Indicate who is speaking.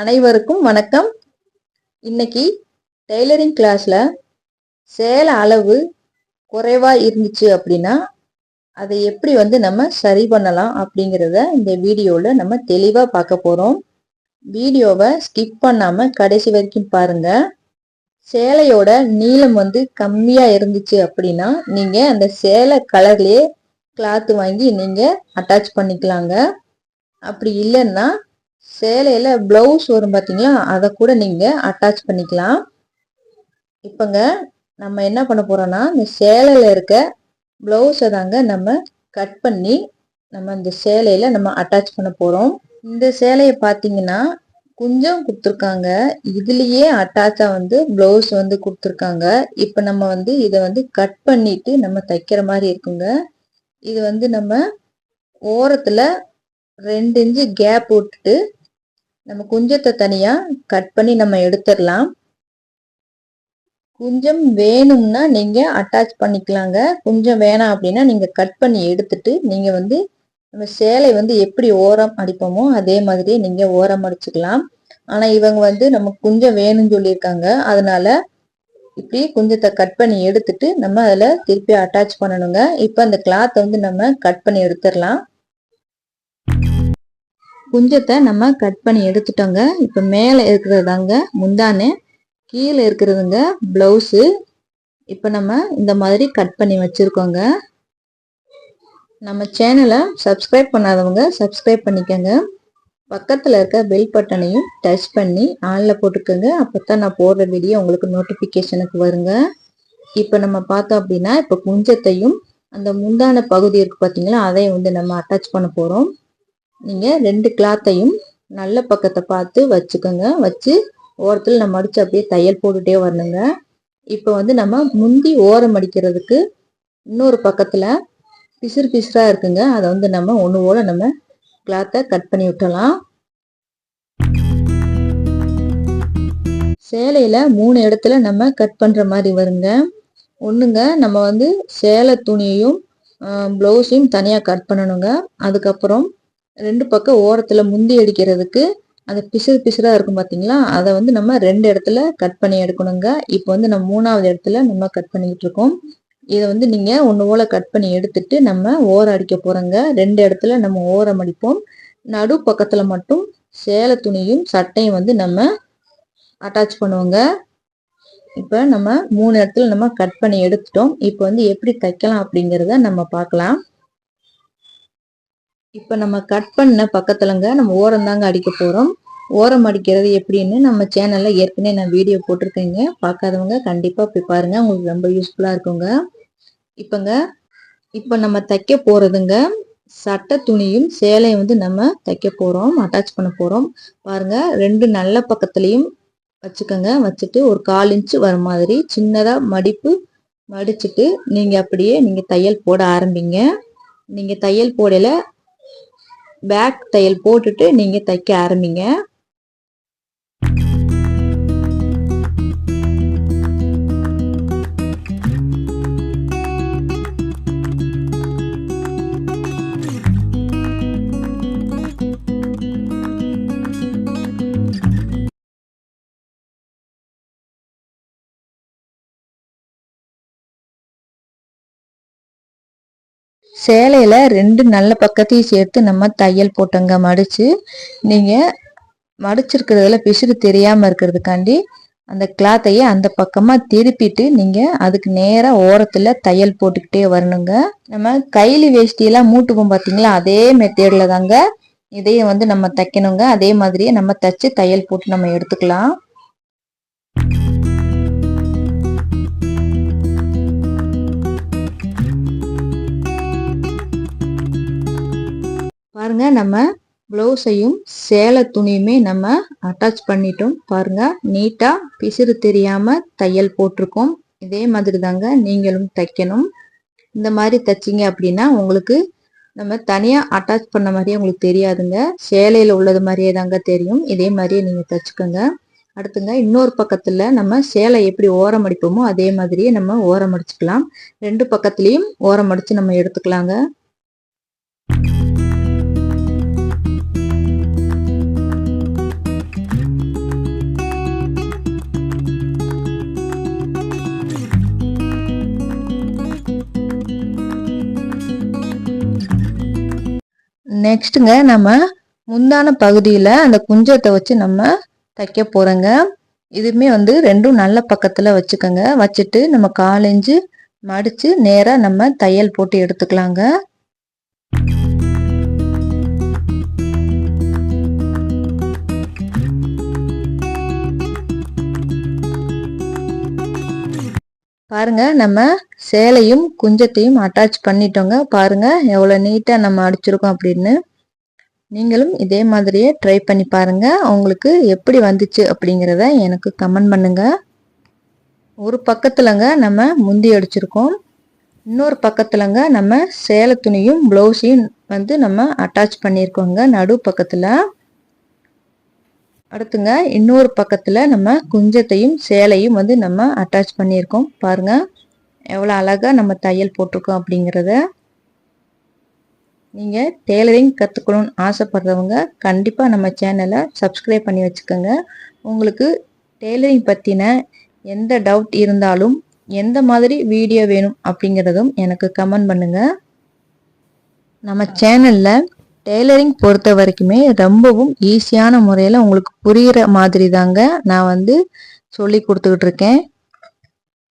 Speaker 1: அனைவருக்கும் வணக்கம். இன்னைக்கு டெய்லரிங் கிளாஸில் சேலை அளவு குறைவாக இருந்துச்சு அப்படின்னா அதை எப்படி வந்து நம்ம சரி பண்ணலாம் அப்படிங்கிறத இந்த வீடியோவில் நம்ம தெளிவாக பார்க்க போகிறோம் வீடியோவை ஸ்கிப் பண்ணாமல் கடைசி வரைக்கும் பாருங்கள் சேலையோட நீளம் வந்து கம்மியாக இருந்துச்சு அப்படின்னா நீங்கள் அந்த சேலை கலர்லேயே கிளாத் வாங்கி நீங்கள் அட்டாச் பண்ணிக்கலாங்க. அப்படி இல்லைன்னா சேலையில் ப்ளவுஸ் வரும் பார்த்தீங்களா அதை கூட நீங்கள் அட்டாச் பண்ணிக்கலாம். இப்போங்க நம்ம என்ன பண்ண போகிறோன்னா இந்த சேலையில் இருக்க ப்ளவுஸை தாங்க நம்ம கட் பண்ணி நம்ம இந்த சேலையில் நம்ம அட்டாச் பண்ண போகிறோம் இந்த சேலையை பார்த்தீங்கன்னா குஞ்சம் கொடுத்துருக்காங்க. இதுலேயே அட்டாச்சாக வந்து ப்ளவுஸ் வந்து கொடுத்துருக்காங்க. இப்போ நம்ம வந்து இதை வந்து கட் பண்ணிட்டு நம்ம தைக்கிற மாதிரி இருக்குங்க. இது வந்து நம்ம ஓரத்தில் ரெண்டு இன்ச்சு கேப் விட்டுட்டு நம்ம குஞ்சத்தை தனியாக கட் பண்ணி நம்ம எடுத்துடலாம். குஞ்சம் வேணும்னா நீங்கள் அட்டாச் பண்ணிக்கலாங்க. குஞ்சம் வேணாம் அப்படின்னா நீங்கள் கட் பண்ணி எடுத்துட்டு நீங்கள் வந்து நம்ம சேலை வந்து எப்படி ஓரம் அடிப்போமோ அதே மாதிரி நீங்கள் ஓரம் அடிச்சுக்கலாம். ஆனால் இவங்க வந்து நம்ம குஞ்சம் வேணும்னு சொல்லியிருக்காங்க. அதனால இப்படி குஞ்சத்தை கட் பண்ணி எடுத்துட்டு நம்ம அதில் திருப்பி அட்டாச் பண்ணணுங்க. இப்போ அந்த கிளாத்தை வந்து நம்ம கட் பண்ணி எடுத்துடலாம். குஞ்சத்தை நம்ம கட் பண்ணி எடுத்துட்டோங்க. இப்போ மேலே இருக்கிறது இருக்கிறதாங்க முந்தானே கீழே இருக்கிறதுங்க ப்ளவுஸு இப்போ நம்ம இந்த மாதிரி கட் பண்ணி வச்சுருக்கோங்க. நம்ம சேனலை சப்ஸ்கிரைப் பண்ணாதவங்க சப்ஸ்கிரைப் பண்ணிக்கோங்க. பக்கத்தில் இருக்க பெல் பட்டனையும் டச் பண்ணி ஆனில் போட்டுக்கோங்க. அப்போ தான் நான் போடுற வீடியோ உங்களுக்கு நோட்டிஃபிகேஷனுக்கு வருங்க. இப்போ நம்ம பார்த்தோம் அப்படின்னா இப்போ குஞ்சத்தையும் அந்த முந்தான பகுதி இருக்குது பார்த்தீங்களா அதையும் வந்து நம்ம அட்டாச் பண்ண போகிறோம் நீங்கள் ரெண்டு கிளாத்தையும் நல்ல பக்கத்தை பார்த்து வச்சுக்கோங்க. வச்சு ஓரத்தில் நம்ம அடித்து அப்படியே தையல் போட்டுகிட்டே வரணுங்க. இப்போ வந்து நம்ம முந்தி ஓரம் அடிக்கிறதுக்கு இன்னொரு பக்கத்தில் பிசுறு பிசுறாக இருக்குங்க. அதை வந்து நம்ம ஒன்று போல் நம்ம கிளாத்தை கட் பண்ணி விட்டலாம் சேலையில் மூணு இடத்துல நம்ம கட் பண்ணுற மாதிரி வருங்க. ஒன்றுங்க நம்ம வந்து சேலை துணியையும் ப்ளவுஸையும் தனியாக கட் பண்ணணுங்க. அதுக்கப்புறம் ரெண்டு பக்கம் ஓரத்தில் முந்தி அடிக்கிறதுக்கு அந்த பிசுறு பிசுறாக இருக்கும் பார்த்தீங்களா அதை வந்து நம்ம ரெண்டு இடத்துல கட் பண்ணி எடுக்கணுங்க. இப்போ வந்து நம்ம மூணாவது இடத்துல நம்ம கட் பண்ணிக்கிட்டு இருக்கோம். இதை வந்து நீங்கள் ஒன்று போல் கட் பண்ணி எடுத்துட்டு நம்ம ஓரம் அடிக்க போகிறோங்க ரெண்டு இடத்துல நம்ம ஓரம் அடிப்போம். நடு பக்கத்தில் மட்டும் சேலை துணியும் சட்டையும் வந்து நம்ம அட்டாச் பண்ணுவோங்க. இப்போ நம்ம மூணு இடத்துல நம்ம கட் பண்ணி எடுத்துட்டோம். இப்போ வந்து எப்படி தைக்கலாம் அப்படிங்கிறத நம்ம பார்க்கலாம். இப்போ நம்ம கட் பண்ண பக்கத்துலங்க நம்ம ஓரம் தாங்க அடிக்க போகிறோம் ஓரம் அடிக்கிறது எப்படின்னு நம்ம சேனலில் ஏற்கனவே நான் வீடியோ போட்டிருக்கேங்க. பார்க்காதவங்க கண்டிப்பாக போய் பாருங்கள் உங்களுக்கு ரொம்ப யூஸ்ஃபுல்லாக இருக்குங்க. இப்போங்க இப்போ நம்ம தைக்க போகிறதுங்க சட்டை துணியும் சேலையும் வந்து நம்ம தைக்க போகிறோம் அட்டாச் பண்ண போகிறோம் பாருங்க ரெண்டு நல்ல பக்கத்துலேயும் வச்சுக்கோங்க. வச்சுட்டு ஒரு கால் இன்ச்சு வர மாதிரி சின்னதாக மடிப்பு மடிச்சுட்டு நீங்கள் அப்படியே நீங்கள் தையல் போட ஆரம்பிங்க. நீங்கள் தையல் போடையில் பேக் தையல் போட்டுட்டு நீங்கள் தைக்க ஆரம்பிங்க. சேலையில் ரெண்டு நல்ல பக்கத்தையும் சேர்த்து நம்ம தையல் போட்டோங்க மடித்து நீங்கள் மடிச்சிருக்கிறதுல பிசுறு தெரியாமல் இருக்கிறதுக்காண்டி அந்த கிளாத்தையே அந்த பக்கமாக திருப்பிட்டு நீங்கள் அதுக்கு நேராக ஓரத்தில் தையல் போட்டுக்கிட்டே வரணுங்க. நம்ம கையில் வேஷ்டியெல்லாம் மூட்டுவோம் பார்த்தீங்களா அதே மெத்தேடில் தாங்க இதையும் வந்து நம்ம தைக்கணுங்க. அதே மாதிரியே நம்ம தைச்சு தையல் போட்டு நம்ம எடுத்துக்கலாம். பாருங்க நம்ம ப்ளவுஸையும் சேலை துணியுமே நம்ம அட்டாச் பண்ணிட்டோம். பாருங்க நீட்டாக பிசிறு தெரியாமல் தையல் போட்டிருக்கோம். இதே மாதிரி தாங்க நீங்களும் தைக்கணும். இந்த மாதிரி தைச்சிங்க அப்படின்னா உங்களுக்கு நம்ம தனியாக அட்டாச் பண்ண மாதிரியே உங்களுக்கு தெரியாதுங்க. சேலையில் உள்ளது மாதிரியே தாங்க தெரியும். இதே மாதிரியே நீங்கள் தைச்சுக்கோங்க. அடுத்துங்க இன்னொரு பக்கத்தில் நம்ம சேலை எப்படி ஓரம் அடிப்போமோ அதே மாதிரியே நம்ம ஓரம் அடிச்சுக்கலாம். ரெண்டு பக்கத்துலேயும் ஓரம் அடித்து நம்ம எடுத்துக்கலாங்க. நெக்ஸ்ட்டுங்க நம்ம முந்தான பகுதியில் அந்த குஞ்சத்தை வச்சு நம்ம தைக்க போகிறோங்க இதுவுமே வந்து ரெண்டும் நல்ல பக்கத்தில் வச்சுக்கோங்க. வச்சுட்டு நம்ம காலெஞ்சு மடித்து நேராக நம்ம தையல் போட்டு எடுத்துக்கலாங்க. பாருங்க நம்ம சேலையும் குஞ்சத்தையும் அட்டாச் பண்ணிட்டோங்க. பாருங்க எவ்வளோ நீட்டாக நம்ம அடிச்சிருக்கோம் அப்படின்னு. நீங்களும் இதே மாதிரியே ட்ரை பண்ணி பாருங்க உங்களுக்கு எப்படி வந்துச்சு அப்படிங்கிறத எனக்கு கமெண்ட் பண்ணுங்க. ஒரு பக்கத்துலங்க நம்ம முந்தி அடிச்சிருக்கோம். இன்னொரு பக்கத்துலங்க நம்ம சேலை துணியும் ப்ளவுஸையும் வந்து நம்ம அட்டாச் பண்ணியிருக்கோங்க நடு பக்கத்தில் அடுத்துங்க இன்னொரு பக்கத்தில் நம்ம குஞ்சத்தையும் சேலையும் வந்து நம்ம அட்டாச் பண்ணியிருக்கோம். பாருங்க எவ்வளோ அழகாக நம்ம தையல் போட்டிருக்கோம் அப்படிங்கிறத. நீங்கள் டெய்லரிங் கற்றுக்கணும்னு ஆசைப்படுறவங்க கண்டிப்பாக நம்ம சேனலை சப்ஸ்கிரைப் பண்ணி வச்சுக்கோங்க. உங்களுக்கு டெய்லரிங் பற்றின எந்த டவுட் இருந்தாலும் எந்த மாதிரி வீடியோ வேணும் அப்படிங்கிறதும் எனக்கு கமெண்ட் பண்ணுங்கள் நம்ம சேனலில் டெய்லரிங் பொறுத்த வரைக்குமே ரொம்பவும் ஈஸியான முறையில் உங்களுக்கு புரிகிற மாதிரி தாங்க நான் வந்து சொல்லி கொடுத்துக்கிட்டு இருக்கேன்.